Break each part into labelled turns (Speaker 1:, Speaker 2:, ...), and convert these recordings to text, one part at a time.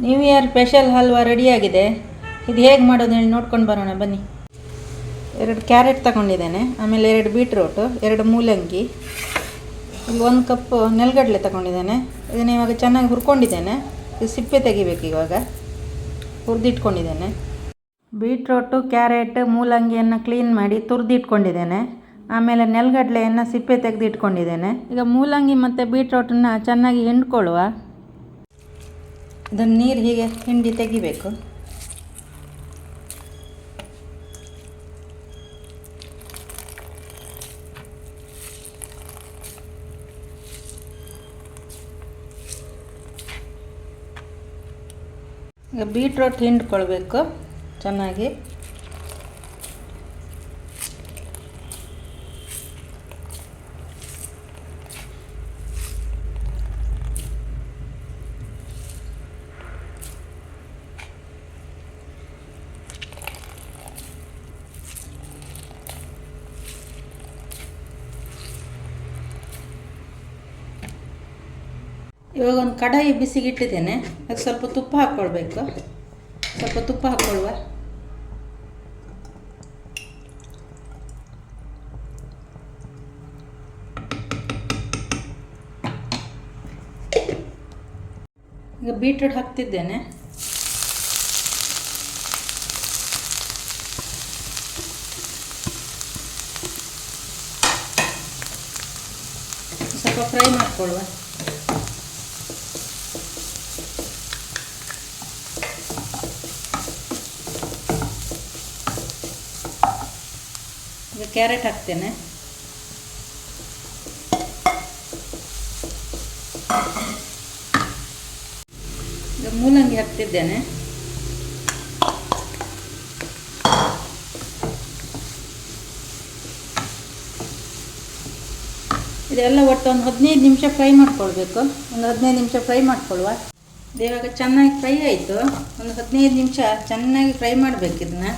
Speaker 1: New year special halwa ರೆಡಿಯಾಗಿದೆ ಇದು ಹೇಗೆ ಮಾಡೋದು ಹೇಳಿ ನೋಡ್ಕೊಂಡು ಬರೋಣ, ಬನ್ನಿ. ಎರಡು ಕ್ಯಾರೆಟ್ ತಗೊಂಡಿದ್ದೇನೆ, ಆಮೇಲೆ ಎರಡು ಬೀಟ್ರೋಟು ಎರಡು ಮೂಲಂಗಿ ಇಲ್ಲಿ ಒಂದು ಕಪ್ ನೆಲಗಡಲೆ ತಗೊಂಡಿದ್ದೇನೆ. ಇದನ್ನು ಇವಾಗ ಚೆನ್ನಾಗಿ ಹುರ್ಕೊಂಡಿದ್ದೇನೆ. ಇದು ಸಿಪ್ಪೆ ತೆಗಿಬೇಕು ಇವಾಗ. ಹುರಿದಿಟ್ಕೊಂಡಿದ್ದೇನೆ. ಬೀಟ್ರೋಟು ಕ್ಯಾರೆಟ್ ಮೂಲಂಗಿಯನ್ನು ಕ್ಲೀನ್ ಮಾಡಿ ತುರಿದಿಟ್ಕೊಂಡಿದ್ದೇನೆ. ಆಮೇಲೆ ನೆಲಗಡಲೆಯನ್ನು ಸಿಪ್ಪೆ ತೆಗೆದಿಟ್ಕೊಂಡಿದ್ದೇನೆ. ಈಗ ಮೂಲಂಗಿ ಮತ್ತು ಬೀಟ್ರೋಟನ್ನು ಚೆನ್ನಾಗಿ ಹಿಂಡ್ಕೊಳ್ಳುವ. ಇದನ್ನು ನೀರು ಹೀಗೆ ಹಿಂಡಿ ತೆಗಿಬೇಕು. ಈಗ ಬೀಟ್ರೋಟ್ ಹಿಂಡ್ಕೊಳ್ಬೇಕು ಚೆನ್ನಾಗಿ. ಇವಾಗ ಒಂದು ಕಡಾಯಿ ಬಿಸಿಗಿಟ್ಟಿದ್ದೇನೆ. ಅದಕ್ಕೆ ಸ್ವಲ್ಪ ತುಪ್ಪ ಹಾಕ್ಕೊಳ್ಬೇಕು. ಸ್ವಲ್ಪ ತುಪ್ಪ ಹಾಕ್ಕೊಳ್ಳುವ ಈಗ ಬೀಟ್ರೂಟ್ ಹಾಕ್ತಿದ್ದೇನೆ. ಸ್ವಲ್ಪ ಫ್ರೈ ಮಾಡ್ಕೊಳ್ಳುವ ಈಗ ಕ್ಯಾರೆಟ್ ಹಾಕ್ತೇನೆ. ಈಗ ಮೂಲಂಗಿ ಹಾಕ್ತಿದ್ದೇನೆ. ಇದೆಲ್ಲ ಒಟ್ಟು ಒಂದು ಹದಿನೈದು ನಿಮಿಷ ಫ್ರೈ ಮಾಡ್ಕೊಳ್ಬೇಕು. ಒಂದು ಹದಿನೈದು ನಿಮಿಷ ಫ್ರೈ ಮಾಡ್ಕೊಳ್ಳುವ. ಇವಾಗ ಚೆನ್ನಾಗಿ ಫ್ರೈ ಆಯಿತು. ಒಂದು ಹದಿನೈದು ನಿಮಿಷ ಚೆನ್ನಾಗಿ ಫ್ರೈ ಮಾಡಬೇಕು ಇದನ್ನ.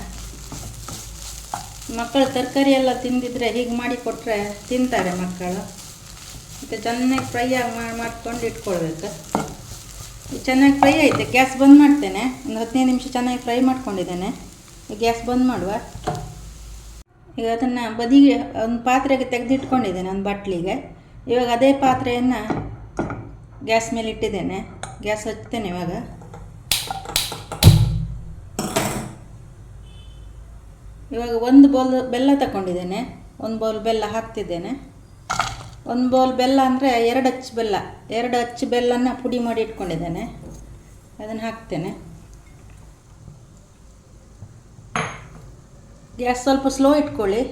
Speaker 1: ಮಕ್ಕಳು ತರಕಾರಿ ಎಲ್ಲ ತಿಂದಿದ್ರೆ ಹೀಗೆ ಮಾಡಿ ಕೊಟ್ಟರೆ ತಿಂತಾರೆ ಮಕ್ಕಳು. ಮತ್ತು ಚೆನ್ನಾಗಿ ಫ್ರೈ ಆಗಿ ಮಾಡಿ ಮಾಡ್ಕೊಂಡು ಇಟ್ಕೊಳ್ಬೇಕು. ಚೆನ್ನಾಗಿ ಫ್ರೈ ಆಯಿತು, ಗ್ಯಾಸ್ ಬಂದ್ ಮಾಡ್ತೇನೆ. ಒಂದು ಹದಿನೈದು ನಿಮಿಷ ಚೆನ್ನಾಗಿ ಫ್ರೈ ಮಾಡ್ಕೊಂಡಿದ್ದೇನೆ. ಗ್ಯಾಸ್ ಬಂದ್ ಮಾಡುವ. ಈಗ ಅದನ್ನು ಬದಿಗೆ, ಒಂದು ಪಾತ್ರೆಗೆ ತೆಗೆದಿಟ್ಕೊಂಡಿದ್ದೇನೆ ಒಂದು ಬಟ್ಲಿಗೆ. ಇವಾಗ ಅದೇ ಪಾತ್ರೆಯನ್ನು ಗ್ಯಾಸ್ ಮೇಲೆ ಇಟ್ಟಿದ್ದೇನೆ. ಗ್ಯಾಸ್ ಹಚ್ತೇನೆ ಇವಾಗ. ಇವಾಗ ಒಂದು ಬೌಲ್ ಬೆಲ್ಲ ತಗೊಂಡಿದ್ದೇನೆ ಒಂದು ಬೌಲ್ ಬೆಲ್ಲ ಹಾಕ್ತಿದ್ದೇನೆ. ಒಂದು ಬೌಲ್ ಬೆಲ್ಲ ಅಂದರೆ ಎರಡು ಅಚ್ಚು ಬೆಲ್ಲ. ಎರಡು ಅಚ್ಚು ಬೆಲ್ಲನ ಪುಡಿ ಮಾಡಿ ಇಟ್ಕೊಂಡಿದ್ದೇನೆ. ಅದನ್ನು ಹಾಕ್ತೇನೆ. ಗ್ಯಾಸ್ ಸ್ವಲ್ಪ ಸ್ಲೋ ಇಟ್ಕೊಳ್ಳಿ.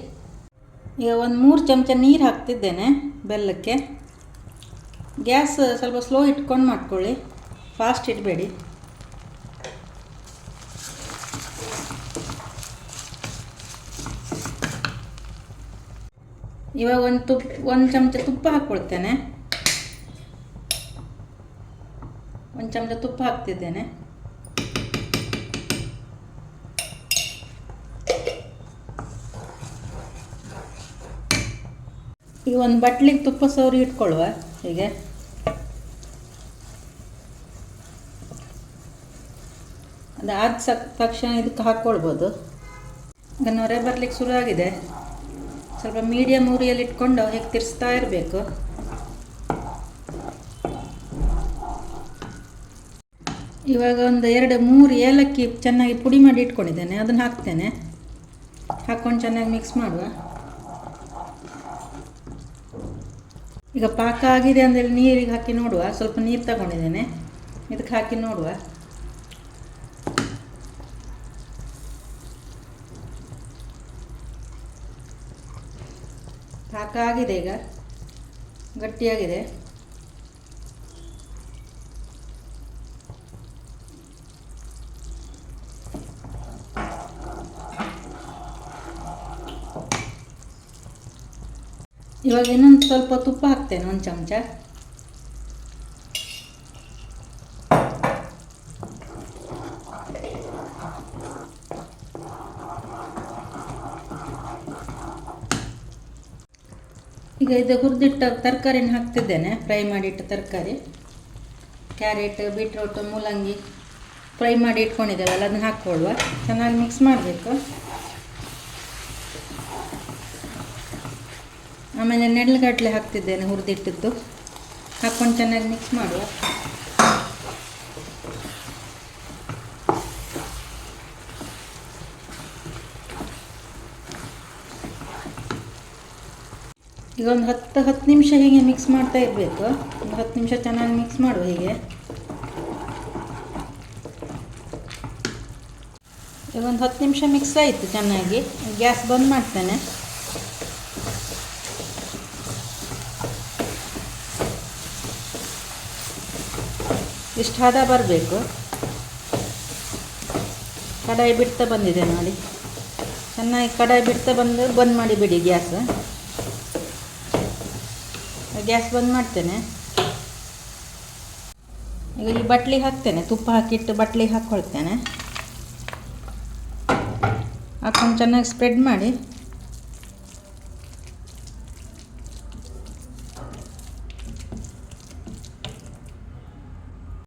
Speaker 1: ಈಗ ಒಂದು ಮೂರು ಚಮಚ ನೀರು ಹಾಕ್ತಿದ್ದೇನೆ ಬೆಲ್ಲಕ್ಕೆ. ಗ್ಯಾಸ್ ಸ್ವಲ್ಪ ಸ್ಲೋ ಇಟ್ಕೊಂಡು ಮಾಡ್ಕೊಳ್ಳಿ. ಫಾಸ್ಟ್ ಇಡಬೇಡಿ. ಇವಾಗ ಒಂದು ತುಪ್ಪ ಒಂದು ಚಮಚ ತುಪ್ಪ ಹಾಕ್ಕೊಳ್ತೇನೆ ಒಂದು ಚಮಚ ತುಪ್ಪ ಹಾಕ್ತಿದ್ದೇನೆ. ಈ ಒಂದು ಬಟ್ಲಿಗೆ ತುಪ್ಪ ಸೌರಿ ಇಟ್ಕೊಳ್ಳುವ ಹೀಗೆ. ಅದು ಆದ ತಕ್ಷಣ ಇದಕ್ಕೆ ಹಾಕ್ಕೊಳ್ಬೋದು. ಈಗ ನೊರೆ ಬರ್ಲಿಕ್ಕೆ ಶುರು ಆಗಿದೆ. ಸ್ವಲ್ಪ ಮೀಡಿಯಮ್ ಉರಿಯಲ್ಲಿ ಇಟ್ಕೊಂಡು ಹೇಗೆ ತಿರ್ಸ್ತಾ ಇರಬೇಕು. ಇವಾಗ ಒಂದು ಎರಡು ಮೂರು ಏಲಕ್ಕಿ ಚೆನ್ನಾಗಿ ಪುಡಿ ಮಾಡಿ ಇಟ್ಕೊಂಡಿದ್ದೇನೆ, ಅದನ್ನು ಹಾಕ್ತೇನೆ. ಹಾಕ್ಕೊಂಡು ಚೆನ್ನಾಗಿ ಮಿಕ್ಸ್ ಮಾಡುವ. ಈಗ ಪಾಕ ಆಗಿದೆ ಅಂದರೆ ನೀರಿಗೆ ಹಾಕಿ ನೋಡುವ, ಸ್ವಲ್ಪ ನೀರು ತಗೊಂಡಿದ್ದೇನೆ. ಇದಕ್ಕೆ ಹಾಕಿ ನೋಡುವ. ಪಾಕ ಆಗಿದೆ ಈಗ. ಗಟ್ಟಿಯಾಗಿದೆ. ಇವಾಗ ಇನ್ನೊಂದು ಸ್ವಲ್ಪ ತುಪ್ಪ ಹಾಕ್ತೇನೆ ಒಂದು ಚಮಚ. ಈಗ ಇದು ಹುರಿದಿಟ್ಟ ತರಕಾರಿನ ಹಾಕ್ತಿದ್ದೇನೆ. ಫ್ರೈ ಮಾಡಿಟ್ಟ ತರಕಾರಿ. ಕ್ಯಾರೆಟ್, ಬೀಟ್ರೋಟ್, ಮೂಲಂಗಿ ಫ್ರೈ ಮಾಡಿ ಇಟ್ಕೊಂಡಿದ್ದೇವಲ್ಲ, ಅದನ್ನ ಹಾಕ್ಕೊಳ್ಳುವ. ಚೆನ್ನಾಗಿ ಮಿಕ್ಸ್ ಮಾಡಬೇಕು. ಆಮೇಲೆ ನೆಡ್ಲಗಡ್ಲೆ ಹಾಕ್ತಿದ್ದೇನೆ ಹುರಿದಿಟ್ಟಿದ್ದು. ಹಾಕ್ಕೊಂಡು ಚೆನ್ನಾಗಿ ಮಿಕ್ಸ್ ಮಾಡುವ. ಈಗ ಒಂದು ಹತ್ತು ಹತ್ತು ನಿಮಿಷ ಹೀಗೆ ಮಿಕ್ಸ್ ಮಾಡ್ತಾ ಇರಬೇಕು. ಒಂದು ಹತ್ತು ನಿಮಿಷ ಚೆನ್ನಾಗಿ ಮಿಕ್ಸ್ ಮಾಡುವ ಹೀಗೆ. ಈಗ ಒಂದು ಹತ್ತು ನಿಮಿಷ ಮಿಕ್ಸ್ ಆಯಿತು ಚೆನ್ನಾಗಿ. ಗ್ಯಾಸ್ ಬಂದ್ ಮಾಡ್ತೇನೆ. ಇಷ್ಟು ಹದ ಬರಬೇಕು. ಕಡಾಯಿ ಬಿಡ್ತಾ ಬಂದಿದೆ ನೋಡಿ. ಚೆನ್ನಾಗಿ ಕಡಾಯಿ ಬಿಡ್ತಾ ಬಂದು ಬಂದ್ ಮಾಡಿಬಿಡಿ ಗ್ಯಾಸ್. ಗ್ಯಾಸ್ ಬಂದ್ ಮಾಡ್ತೇನೆ. ಈಗ ಈ ಬಟ್ಲಿಗೆ ಹಾಕ್ತೇನೆ. ತುಪ್ಪ ಹಾಕಿಟ್ಟು ಬಟ್ಲಿಗೆ ಹಾಕ್ಕೊಳ್ತೇನೆ ಹಾಕೊಂಡು ಚೆನ್ನಾಗಿ ಸ್ಪ್ರೆಡ್ ಮಾಡಿ.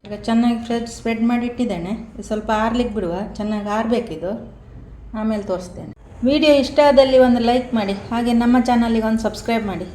Speaker 1: ಈಗ ಚೆನ್ನಾಗಿ ಫ್ರೆಡ್ ಸ್ಪ್ರೆಡ್ ಮಾಡಿ ಇಟ್ಟಿದ್ದೇನೆ. ಸ್ವಲ್ಪ ಆರ್ಲಿಕ್ಕೆ ಬಿಡುವ. ಚೆನ್ನಾಗಿ ಆರಬೇಕಿದು ಆಮೇಲೆ ತೋರಿಸ್ತೇನೆ. ವಿಡಿಯೋ ಇಷ್ಟ ಆದಲ್ಲಿ ಒಂದು ಲೈಕ್ ಮಾಡಿ. ಹಾಗೆ ನಮ್ಮ ಚಾನಲಿಗೆ ಒಂದು ಸಬ್ಸ್ಕ್ರೈಬ್ ಮಾಡಿ.